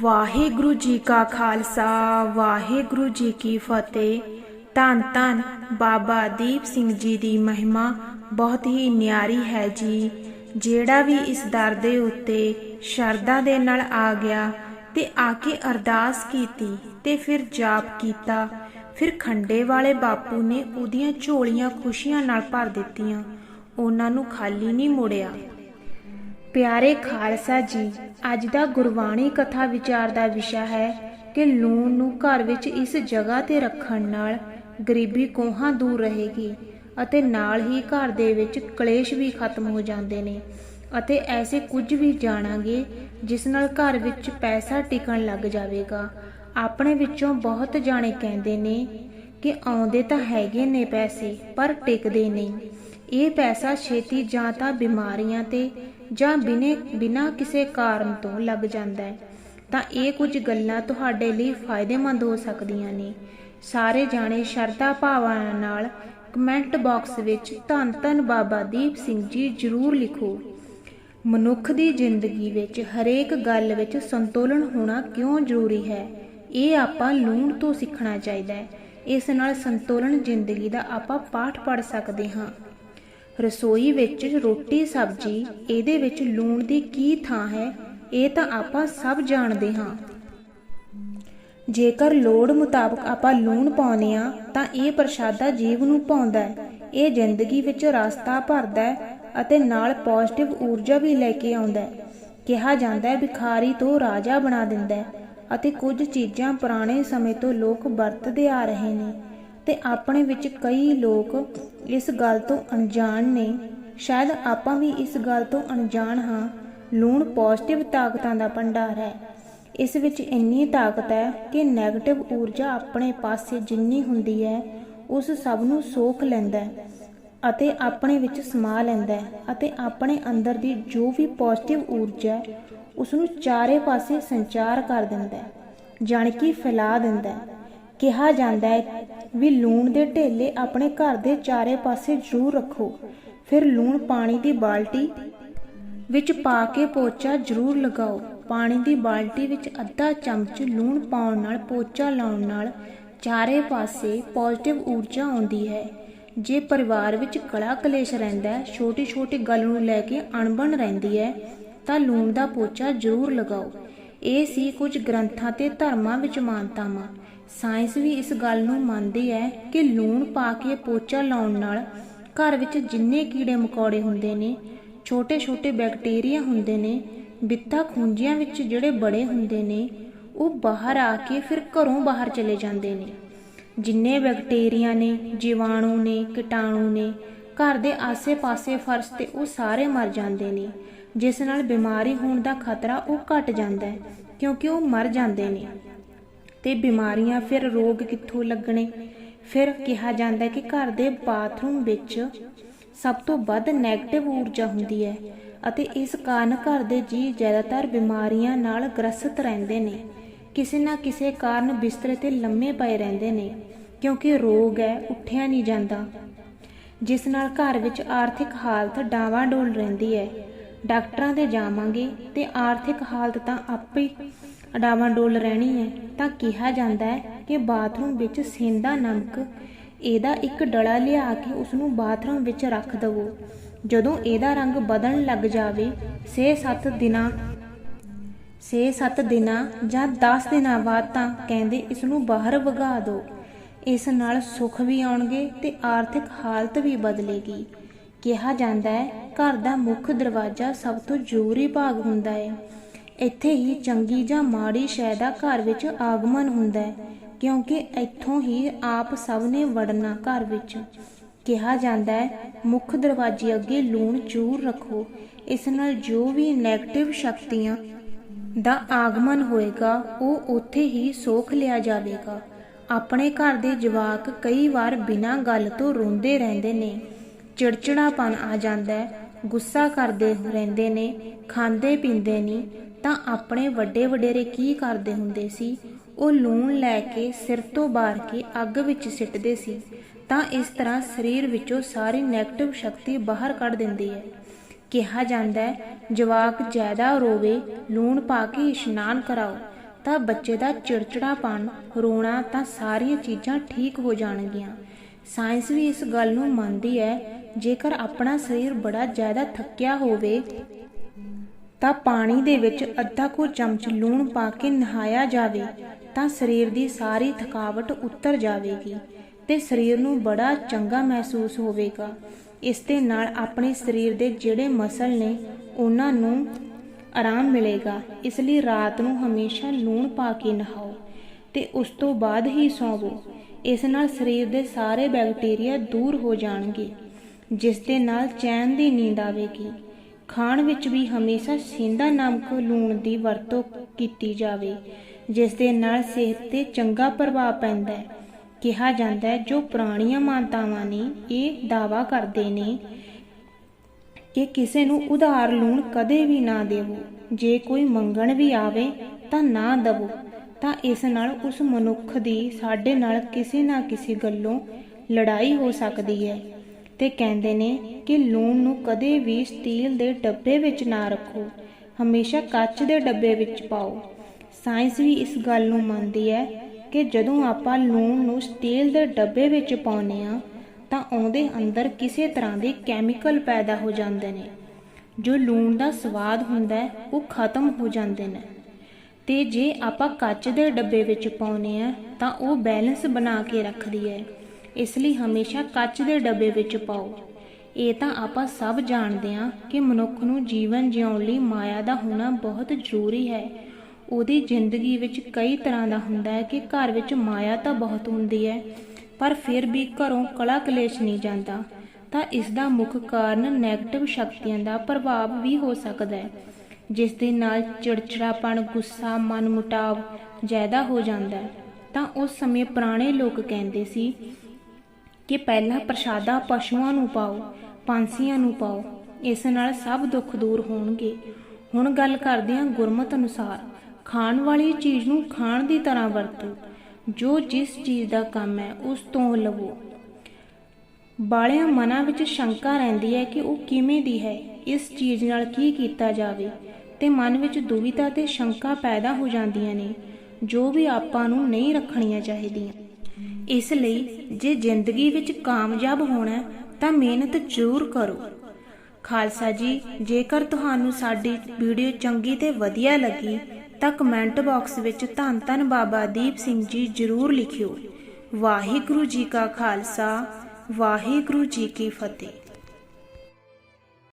ਵਾਹਿਗੁਰੂ ਜੀ ਕਾ ਖਾਲਸਾ, ਵਾਹਿਗੁਰੂ ਜੀ ਕੀ ਫਤਿਹ। ਧੰਨ ਧੰਨ ਬਾਬਾ ਦੀਪ ਸਿੰਘ ਜੀ ਦੀ ਮਹਿਮਾ ਬਹੁਤ ਹੀ ਨਿਆਰੀ ਹੈ ਜੀ। ਜਿਹੜਾ ਵੀ ਇਸ ਦਰ ਦੇ ਉੱਤੇ ਸ਼ਰਧਾ ਦੇ ਨਾਲ ਆ ਗਿਆ ਤੇ ਆ ਕੇ ਅਰਦਾਸ ਕੀਤੀ ਤੇ ਫਿਰ ਜਾਪ ਕੀਤਾ, ਫਿਰ ਖੰਡੇ ਵਾਲੇ ਬਾਪੂ ਨੇ ਉਹਦੀਆਂ ਝੋਲੀਆਂ ਖੁਸ਼ੀਆਂ ਨਾਲ ਭਰ ਦਿੱਤੀਆਂ। ਉਹਨਾਂ ਨੂੰ ਖਾਲੀ ਨਹੀਂ ਮੁੜਿਆ। ਪਿਆਰੇ ਖਾਲਸਾ ਜੀ, ਅੱਜ ਦਾ ਗੁਰਬਾਣੀ ਕਥਾ ਵਿਚਾਰ ਦਾ ਵਿਸ਼ਾ ਹੈ ਕਿ ਲੂਣ ਨੂੰ ਘਰ ਵਿੱਚ ਇਸ ਜਗ੍ਹਾ ਤੇ ਰੱਖਣ ਨਾਲ ਗਰੀਬੀ ਕੋਹਾਂ ਦੂਰ ਰਹੇਗੀ ਅਤੇ ਨਾਲ ਹੀ ਘਰ ਦੇ ਵਿੱਚ ਕਲੇਸ਼ ਵੀ ਖਤਮ ਹੋ ਜਾਂਦੇ ਨੇ ਅਤੇ ਐਸੇ ਕੁਝ ਵੀ ਜਾਣਾਂਗੇ ਜਿਸ ਨਾਲ ਘਰ ਵਿੱਚ ਪੈਸਾ ਟਿਕਣ ਲੱਗ ਜਾਵੇਗਾ। ਆਪਣੇ ਵਿੱਚੋਂ ਬਹੁਤ ਜਾਣੇ ਕਹਿੰਦੇ ਨੇ ਕਿ ਆਉਂਦੇ ਤਾਂ ਹੈਗੇ ਨੇ ਪੈਸੇ, ਪਰ ਟਿਕਦੇ ਨਹੀਂ। ਇਹ ਪੈਸਾ ਛੇਤੀ ਜਾਂ ਤਾਂ ਬਿਮਾਰੀਆਂ ਤੇ ਜਾਂ ਬਿਨੇ, ਬਿਨਾ ਕਿਸੇ ਕਾਰਨ ਤੋਂ ਲੱਗ ਜਾਂਦਾ ਹੈ, ਤਾਂ ਇਹ ਕੁਝ ਗੱਲਾਂ ਤੁਹਾਡੇ ਲਈ ਫਾਇਦੇਮੰਦ ਹੋ ਸਕਦੀਆਂ ਨੇ। ਸਾਰੇ ਜਾਣੇ ਸ਼ਰਧਾ ਭਾਵਨਾ ਨਾਲ ਕਮੈਂਟ ਬਾਕਸ ਵਿੱਚ ਧੰਨ ਧੰਨ ਬਾਬਾ ਦੀਪ ਸਿੰਘ ਜੀ ਜ਼ਰੂਰ ਲਿਖੋ। ਮਨੁੱਖ ਦੀ ਜ਼ਿੰਦਗੀ ਵਿੱਚ ਹਰੇਕ ਗੱਲ ਵਿੱਚ ਸੰਤੁਲਨ ਹੋਣਾ ਕਿਉਂ ਜ਼ਰੂਰੀ ਹੈ? ਇਹ ਆਪਾਂ ਲੂਣ ਤੋਂ ਸਿੱਖਣਾ ਚਾਹੀਦਾ ਹੈ। ਇਸ ਨਾਲ ਸੰਤੁਲਨ ਜ਼ਿੰਦਗੀ ਦਾ ਆਪਾਂ ਪਾਠ ਪੜ ਸਕਦੇ ਹਾਂ। ਰਸੋਈ ਵਿੱਚ ਰੋਟੀ, ਸਬਜ਼ੀ, ਇਹਦੇ ਵਿੱਚ ਲੂਣ ਦੀ ਕੀ ਥਾਂ ਹੈ, ਇਹ ਤਾਂ ਆਪਾਂ ਸਭ ਜਾਣਦੇ ਹਾਂ। ਜੇਕਰ ਲੋੜ ਮੁਤਾਬਕ ਆਪਾਂ ਲੂਣ ਪਾਉਂਦੇ ਆ ਤਾਂ ਇਹ ਪ੍ਰਸ਼ਾਦਾ ਜੀਵ ਨੂੰ ਪਾਉਂਦਾ ਹੈ। ਇਹ ਜ਼ਿੰਦਗੀ ਵਿੱਚ ਰਸਤਾ ਭਰਦਾ ਹੈ ਅਤੇ ਨਾਲ ਪੋਜ਼ਿਟਿਵ ਊਰਜਾ ਵੀ ਲੈ ਕੇ ਆਉਂਦਾ ਹੈ। ਕਿਹਾ ਜਾਂਦਾ ਹੈ, ਭਿਖਾਰੀ ਤੋਂ ਰਾਜਾ ਬਣਾ ਦਿੰਦਾ ਹੈ ਅਤੇ ਕੁਝ ਚੀਜ਼ਾਂ ਪੁਰਾਣੇ ਸਮੇਂ ਤੋਂ ਲੋਕ ਵਰਤਦੇ ਆ ਰਹੇ ਨੇ। ਤੇ ਆਪਣੇ ਵਿੱਚ ਕਈ ਲੋਕ ਇਸ ਗੱਲ ਤੋਂ ਅਣਜਾਣ ਨੇ। ਸ਼ਾਇਦ ਆਪਾਂ ਵੀ ਇਸ ਗੱਲ ਤੋਂ ਅਣਜਾਣ ਹਾਂ। ਲੂਣ ਪੋਜ਼ਿਟਿਵ ਤਾਕਤਾਂ ਦਾ ਭੰਡਾਰ ਹੈ। ਇਸ ਵਿੱਚ ਇੰਨੀ ਤਾਕਤ ਹੈ ਕਿ 네ਗੇਟਿਵ ਊਰਜਾ ਆਪਣੇ ਪਾਸੇ ਜਿੰਨੀ ਹੁੰਦੀ ਹੈ, ਉਸ ਸਭ ਨੂੰ ਸੋਖ ਲੈਂਦਾ ਹੈ ਅਤੇ ਆਪਣੇ ਵਿੱਚ ਸਮਾ ਲੈਂਦਾ ਹੈ ਅਤੇ ਆਪਣੇ ਅੰਦਰ ਦੀ ਜੋ ਵੀ ਪੋਜ਼ਿਟਿਵ ਊਰਜਾ ਹੈ, ਉਸ ਨੂੰ ਚਾਰੇ ਪਾਸੇ ਸੰਚਾਰ ਕਰ ਦਿੰਦਾ ਹੈ, ਜਾਣੀ ਕਿ ਫੈਲਾ ਦਿੰਦਾ ਹੈ। ਕਿਹਾ ਜਾਂਦਾ ਹੈ ਵੀ ਲੂਣ ਦੇ ਢੇਲੇ ਆਪਣੇ ਘਰ ਦੇ ਚਾਰੇ ਪਾਸੇ ਜ਼ਰੂਰ ਰੱਖੋ। ਫਿਰ ਲੂਣ ਪਾਣੀ ਦੀ ਬਾਲਟੀ ਵਿੱਚ ਪਾ ਕੇ ਪੋਚਾ ਜ਼ਰੂਰ ਲਗਾਓ। ਪਾਣੀ ਦੀ ਬਾਲਟੀ ਵਿੱਚ ਅੱਧਾ ਚਮਚ ਲੂਣ ਪਾਉਣ ਨਾਲ, ਪੋਚਾ ਲਾਉਣ ਨਾਲ ਚਾਰੇ ਪਾਸੇ ਪੋਜ਼ਿਟਿਵ ਊਰਜਾ ਆਉਂਦੀ ਹੈ। ਜੇ ਪਰਿਵਾਰ ਵਿੱਚ ਕਲਾ ਕਲੇਸ਼ ਰਹਿੰਦਾ ਹੈ ਛੋਟੀ ਛੋਟੀ ਗੱਲ ਨੂੰ ਲੈ ਕੇ ਅਣਬਣ ਰਹਿੰਦੀ ਹੈ, ਤਾਂ ਲੂਣ ਦਾ ਪੋਚਾ ਜ਼ਰੂਰ ਲਗਾਓ। ਇਹ ਸੀ ਕੁਝ ਗ੍ਰੰਥਾਂ ਤੇ ਧਰਮਾਂ ਵਿੱਚ ਮਾਨਤਾਵਾਂ। ਸਾਇੰਸ ਵੀ ਇਸ ਗੱਲ ਨੂੰ ਮੰਨਦੀ ਹੈ ਕਿ ਲੂਣ ਪਾ ਕੇ ਪੋਚਾ ਲਾਉਣ ਨਾਲ ਘਰ ਵਿੱਚ ਜਿੰਨੇ ਕੀੜੇ ਮਕੌੜੇ ਹੁੰਦੇ ਨੇ, ਛੋਟੇ-ਛੋਟੇ ਬੈਕਟੀਰੀਆ ਹੁੰਦੇ ਨੇ, ਬਿੱਤਾ ਖੂੰਜੀਆਂ ਵਿੱਚ ਜਿਹੜੇ ਬੜੇ ਹੁੰਦੇ ਨੇ, ਉਹ ਬਾਹਰ ਆ ਕੇ ਫਿਰ ਘਰੋਂ ਬਾਹਰ ਚਲੇ ਜਾਂਦੇ ਨੇ। ਜਿੰਨੇ ਬੈਕਟੀਰੀਆ ਨੇ, ਜੀਵਾਣੂ ਨੇ, ਕੀਟਾਣੂ ਨੇ, ਘਰ ਦੇ ਆਸੇ-ਪਾਸੇ ਫਰਸ਼ ਤੇ ਉਹ ਸਾਰੇ ਮਰ ਜਾਂਦੇ ਨੇ। ਜਿਸ ਨਾਲ ਬਿਮਾਰੀ ਹੋਣ ਦਾ ਖਤਰਾ ਉਹ ਘਟ ਜਾਂਦਾ ਹੈ, ਕਿਉਂਕਿ ਉਹ ਮਰ ਜਾਂਦੇ ਨੇ। ਤੇ ਬਿਮਾਰੀਆਂ ਫਿਰ ਰੋਗ ਕਿੱਥੋਂ ਲੱਗਣੇ? ਫਿਰ ਕਿਹਾ ਜਾਂਦਾ ਹੈ ਕਿ ਘਰ ਦੇ ਬਾਥਰੂਮ ਵਿੱਚ ਸਭ ਤੋਂ ਵੱਧ 네ਗੇਟਿਵ ਊਰਜਾ ਹੁੰਦੀ ਹੈ ਅਤੇ ਇਸ ਕਾਰਨ ਘਰ ਦੇ ਜੀ ਜ਼ਿਆਦਾਤਰ ਬਿਮਾਰੀਆਂ ਨਾਲ ਗ੍ਰਸਤ ਰਹਿੰਦੇ ਨੇ। ਕਿਸੇ ਨਾ ਕਿਸੇ ਕਾਰਨ ਬਿਸਤਰੇ ਤੇ ਲੰਮੇ ਪਏ ਰਹਿੰਦੇ ਨੇ, ਕਿਉਂਕਿ ਰੋਗ ਹੈ, ਉੱਠਿਆ ਨਹੀਂ ਜਾਂਦਾ। ਜਿਸ ਨਾਲ ਘਰ ਵਿੱਚ ਆਰਥਿਕ ਹਾਲਤ ਡਾਵਾਂ ਡੋਲ ਰਹਿੰਦੀ ਹੈ। ਡਾਕਟਰਾਂ ਦੇ ਜਾਵਾਂਗੇ ਤੇ ਆਰਥਿਕ ਹਾਲਤ ਤਾਂ ਆਪੇ ਡਾਵਾਡੋਲ ਰਹਿਣੀ ਹੈ ਤਾਂ ਕਿਹਾ ਜਾਂਦਾ ਹੈ ਕਿ ਬਾਥਰੂਮ ਵਿੱਚ ਸੇਂਦਾ ਨਮਕ, ਇਹਦਾ ਇੱਕ ਡਲਾ ਲਿਆ ਕੇ ਉਸ ਨੂੰ ਬਾਥਰੂਮ ਵਿੱਚ ਰੱਖ ਦਵੋ। ਜਦੋਂ ਇਹਦਾ ਰੰਗ ਬਦਲਣ ਲੱਗ ਜਾਵੇ 6-7 ਦਿਨਾਂ 6-7 ਦਿਨਾਂ ਜਾਂ 10 ਦਿਨਾਂ ਬਾਅਦ ਤਾਂ ਕਹਿੰਦੇ ਇਸ ਨੂੰ ਬਾਹਰ ਵਗਾ ਦਿਓ ਇਸ ਨਾਲ ਸੁੱਖ ਵੀ ਆਉਣਗੇ ਤੇ ਆਰਥਿਕ ਹਾਲਤ ਵੀ ਬਦਲੇਗੀ। ਕਿਹਾ ਜਾਂਦਾ ਹੈ ਘਰ ਦਾ ਮੁੱਖ ਦਰਵਾਜ਼ਾ ਸਭ ਤੋਂ ਜ਼ਰੂਰੀ ਭਾਗ ਹੁੰਦਾ ਹੈ ਇੱਥੇ ਹੀ ਚੰਗੀ ਜਾਂ ਮਾੜੀ ਸ਼ੈ ਦਾ ਘਰ ਵਿੱਚ ਆਗਮਨ ਹੁੰਦਾ ਹੈ, ਕਿਉਂਕਿ ਇੱਥੋਂ ਹੀ ਆਪ ਸਭ ਨੇ ਵੜਨਾ ਘਰ ਵਿੱਚ। ਕਿਹਾ ਜਾਂਦਾ ਹੈ, ਮੁੱਖ ਦਰਵਾਜ਼ੇ ਅੱਗੇ ਲੂਣ ਜ਼ਰੂਰ ਰੱਖੋ, ਇਸ ਨਾਲ ਜੋ ਵੀ 네ਗੇਟਿਵ ਸ਼ਕਤੀਆਂ ਦਾ ਆਗਮਨ ਹੋਏਗਾ, ਉਹ ਉੱਥੇ ਹੀ ਸੋਖ ਲਿਆ ਜਾਵੇਗਾ। ਆਪਣੇ ਘਰ ਦੇ ਜਵਾਕ ਕਈ ਵਾਰ ਬਿਨਾਂ ਗੱਲ ਤੋਂ ਰੋਂਦੇ ਰਹਿੰਦੇ ਨੇ। ਚਿੜਚਿੜਾਪਨ ਆ ਜਾਂਦਾ ਹੈ ਗੁੱਸਾ ਕਰਦੇ ਰਹਿੰਦੇ ਨੇ, ਖਾਂਦੇ ਪੀਂਦੇ ਨਹੀਂ ਤਾਂ ਆਪਣੇ ਵੱਡੇ ਵਡੇਰੇ ਕੀ ਕਰਦੇ ਹੁੰਦੇ ਸੀ? ਉਹ ਲੂਣ ਲੈ ਕੇ ਸਿਰ ਤੋਂ ਬਾਰ ਕੇ ਅੱਗ ਵਿੱਚ ਸਿੱਟਦੇ ਸੀ, ਤਾਂ ਇਸ ਤਰ੍ਹਾਂ ਸਰੀਰ ਵਿੱਚੋਂ ਸਾਰੀ 네ਗੇਟਿਵ ਸ਼ਕਤੀ ਬਾਹਰ ਕੱਢ ਦਿੰਦੀ ਹੈ। ਕਿਹਾ ਜਾਂਦਾ ਹੈ, ਜਵਾਕ ਜ਼ਿਆਦਾ ਰੋਵੇ, ਲੂਣ ਪਾ ਕੇ ਇਸ਼ਨਾਨ ਕਰਾਓ, ਤਾਂ ਬੱਚੇ ਦਾ ਚਿੜਚਿੜਾਪਣ ਰੋਣਾ ਤਾਂ ਸਾਰੀਆਂ ਚੀਜ਼ਾਂ ਠੀਕ ਹੋ ਜਾਣਗੀਆਂ। ਸਾਇੰਸ ਵੀ ਇਸ ਗੱਲ ਨੂੰ ਮੰਨਦੀ ਹੈ ਜੇਕਰ ਆਪਣਾ ਸਰੀਰ ਬੜਾ ਜ਼ਿਆਦਾ ਥੱਕਿਆ ਹੋਵੇ, ਤਾਂ ਪਾਣੀ ਦੇ ਵਿੱਚ ਅੱਧਾ ਕੁ ਚਮਚ ਲੂਣ ਪਾ ਕੇ ਨਹਾਇਆ ਜਾਵੇ, ਤਾਂ ਸਰੀਰ ਦੀ ਸਾਰੀ ਥਕਾਵਟ ਉਤਰ ਜਾਵੇਗੀ ਤੇ ਸਰੀਰ ਨੂੰ ਬੜਾ ਚੰਗਾ ਮਹਿਸੂਸ ਹੋਵੇਗਾ। ਇਸ ਦੇ ਨਾਲ ਆਪਣੇ ਸਰੀਰ ਦੇ ਜਿਹੜੇ ਮਸਲ ਨੇ, ਉਹਨਾਂ ਨੂੰ ਆਰਾਮ ਮਿਲੇਗਾ। ਇਸ ਲਈ ਰਾਤ ਨੂੰ ਹਮੇਸ਼ਾ ਲੂਣ ਪਾ ਕੇ ਨਹਾਓ ਤੇ ਉਸ ਤੋਂ ਬਾਅਦ ਹੀ ਸੌਵੋ। ਇਸ ਨਾਲ ਸਰੀਰ ਦੇ ਸਾਰੇ ਬੈਕਟੀਰੀਆ ਦੂਰ ਹੋ ਜਾਣਗੇ। ਜਿਸ ਦੇ ਨਾਲ ਚੈਨ ਦੀ ਨੀਂਦ ਆਵੇਗੀ। ਖਾਣ ਵਿੱਚ ਵੀ ਹਮੇਸ਼ਾ ਸਿੰਦਾ ਨਮਕ ਲੂਣ ਦੀ ਵਰਤੋਂ ਕੀਤੀ ਜਾਵੇ, ਜਿਸ ਦੇ ਨਾਲ ਸਿਹਤ ਤੇ ਚੰਗਾ ਪ੍ਰਭਾਵ ਪੈਂਦਾ ਹੈ। ਕਿਹਾ ਜਾਂਦਾ ਹੈ, ਜੋ ਪੁਰਾਣੀਆਂ ਮਾਨਤਾਵਾਂ ਨੇ, ਇਹ ਦਾਵਾ ਕਰਦੇ ਨੇ ਕਿ ਕਿਸੇ ਨੂੰ ਉਧਾਰ ਲੂਣ ਕਦੇ ਵੀ ਨਾ ਦੇਵੋ। ਜੇ ਕੋਈ ਮੰਗਣ ਵੀ ਆਵੇ ਤਾਂ ਨਾ ਦਵੋ, ਤਾਂ ਇਸ ਨਾਲ ਉਸ ਮਨੁੱਖ ਦੀ ਸਾਡੇ ਨਾਲ ਕਿਸੇ ਨਾ ਕਿਸੇ ਗੱਲੋਂ ਲੜਾਈ ਹੋ ਸਕਦੀ ਹੈ। ਤੇ ਕਹਿੰਦੇ ਨੇ ਕਿ ਲੂਣ ਨੂੰ ਕਦੇ ਵੀ ਸਟੀਲ ਦੇ ਡੱਬੇ ਵਿੱਚ ਨਾ ਰੱਖੋ। ਹਮੇਸ਼ਾ ਕੱਚ ਦੇ ਡੱਬੇ ਵਿੱਚ ਪਾਓ। ਸਾਇੰਸ ਵੀ ਇਸ ਗੱਲ ਨੂੰ ਮੰਨਦੀ ਹੈ ਕਿ ਜਦੋਂ ਆਪਾਂ ਲੂਣ ਨੂੰ ਸਟੀਲ ਦੇ ਡੱਬੇ ਵਿੱਚ ਪਾਉਂਦੇ ਆ ਤਾਂ ਉਹਦੇ ਅੰਦਰ ਕਿਸੇ ਤਰ੍ਹਾਂ ਦੇ ਕੈਮੀਕਲ ਪੈਦਾ ਹੋ ਜਾਂਦੇ ਨੇ। ਜੋ ਲੂਣ ਦਾ ਸਵਾਦ ਹੁੰਦਾ ਉਹ ਖਤਮ ਹੋ ਜਾਂਦੇ ਨੇ। ਤੇ ਜੇ ਆਪਾਂ ਕੱਚ ਦੇ ਡੱਬੇ ਵਿੱਚ ਪਾਉਨੇ ਆ ਤਾਂ ਉਹ ਬੈਲੈਂਸ ਬਣਾ ਕੇ ਰੱਖਦੀ ਹੈ। ਇਸ ਲਈ ਹਮੇਸ਼ਾ ਕੱਚ ਦੇ ਡੱਬੇ ਵਿੱਚ ਪਾਓ। ਇਹ ਤਾਂ ਆਪਾਂ ਸਭ ਜਾਣਦੇ ਹਾਂ ਕਿ ਮਨੁੱਖ ਨੂੰ ਜੀਵਨ ਜਿਉਣ ਲਈ ਮਾਇਆ ਦਾ ਹੋਣਾ ਬਹੁਤ ਜ਼ਰੂਰੀ ਹੈ। ਉਹਦੀ ਜ਼ਿੰਦਗੀ ਵਿੱਚ ਕਈ ਤਰ੍ਹਾਂ ਦਾ ਹੁੰਦਾ ਹੈ ਕਿ ਘਰ ਵਿੱਚ ਮਾਇਆ ਤਾਂ ਬਹੁਤ ਹੁੰਦੀ ਹੈ, ਪਰ ਫਿਰ ਵੀ ਘਰੋਂ ਕਲਾ ਕਲੇਸ਼ ਨਹੀਂ ਜਾਂਦਾ। ਤਾਂ ਇਸ ਦਾ ਮੁੱਖ ਕਾਰਨ 네ਗੇਟਿਵ ਸ਼ਕਤੀਆਂ ਦਾ ਪ੍ਰਭਾਵ ਵੀ ਹੋ ਸਕਦਾ ਹੈ, ਜਿਸ ਦੇ ਨਾਲ ਚਿੜਚਿੜਾਪਣ, ਗੁੱਸਾ ਮਨਮੁਟਾਵ ਜ਼ਿਆਦਾ ਹੋ ਜਾਂਦਾ ਹੈ। ਤਾਂ ਉਸ ਸਮੇਂ ਪੁਰਾਣੇ ਲੋਕ ਕਹਿੰਦੇ ਸੀ ਕਿ ਪਹਿਲਾਂ ਪ੍ਰਸ਼ਾਦਾ ਪਸ਼ੂਆਂ ਨੂੰ ਪਾਓ ਪੰਛੀਆਂ ਨੂੰ ਪਾਓ, ਇਸ ਨਾਲ ਸਭ ਦੁੱਖ ਦੂਰ ਹੋਣਗੇ। ਹੁਣ ਗੱਲ ਕਰਦੇ ਹਾਂ ਗੁਰਮਤ ਅਨੁਸਾਰ। ਖਾਣ ਵਾਲੀ ਚੀਜ਼ ਨੂੰ ਖਾਣ ਦੀ ਤਰ੍ਹਾਂ ਵਰਤੋ। ਜੋ ਜਿਸ ਚੀਜ਼ ਦਾ ਕੰਮ ਹੈ, ਉਸ ਤੋਂ ਲਵੋ। ਬਾਲਿਆਂ ਮਨਾਂ ਵਿੱਚ ਸ਼ੰਕਾ ਰਹਿੰਦੀ ਹੈ ਕਿ ਉਹ ਕਿਵੇਂ ਦੀ ਹੈ, ਇਸ ਚੀਜ਼ ਨਾਲ ਕੀ ਕੀਤਾ ਜਾਵੇ, ਤੇ ਮਨ ਵਿੱਚ ਦੁਵਿਧਾ ਤੇ ਸ਼ੰਕਾ ਪੈਦਾ ਹੋ ਜਾਂਦੀਆਂ ਨੇ, ਜੋ ਵੀ ਆਪਾਂ ਨੂੰ ਨਹੀਂ ਰੱਖਣੀਆਂ ਚਾਹੀਦੀਆਂ। ਇਸ ਲਈ ਜੇ ਜ਼ਿੰਦਗੀ ਵਿੱਚ ਕਾਮਯਾਬ ਹੋਣਾ ਤਾਂ ਮਿਹਨਤ ਜ਼ਰੂਰ ਕਰੋ। ਖਾਲਸਾ ਜੀ, ਜੇਕਰ ਤੁਹਾਨੂੰ ਸਾਡੀ ਵੀਡੀਓ ਚੰਗੀ ਤੇ ਵਧੀਆ ਲੱਗੀ, ਤਾਂ ਕਮੈਂਟ ਬਾਕਸ ਵਿੱਚ ਧੰਨ ਧੰਨ ਬਾਬਾ ਦੀਪ ਸਿੰਘ ਜੀ ਜ਼ਰੂਰ ਲਿਖਿਓ। ਵਾਹਿਗੁਰੂ ਜੀ ਕਾ ਖਾਲਸਾ, ਵਾਹਿਗੁਰੂ ਜੀ ਕੀ ਫਤਿਹ।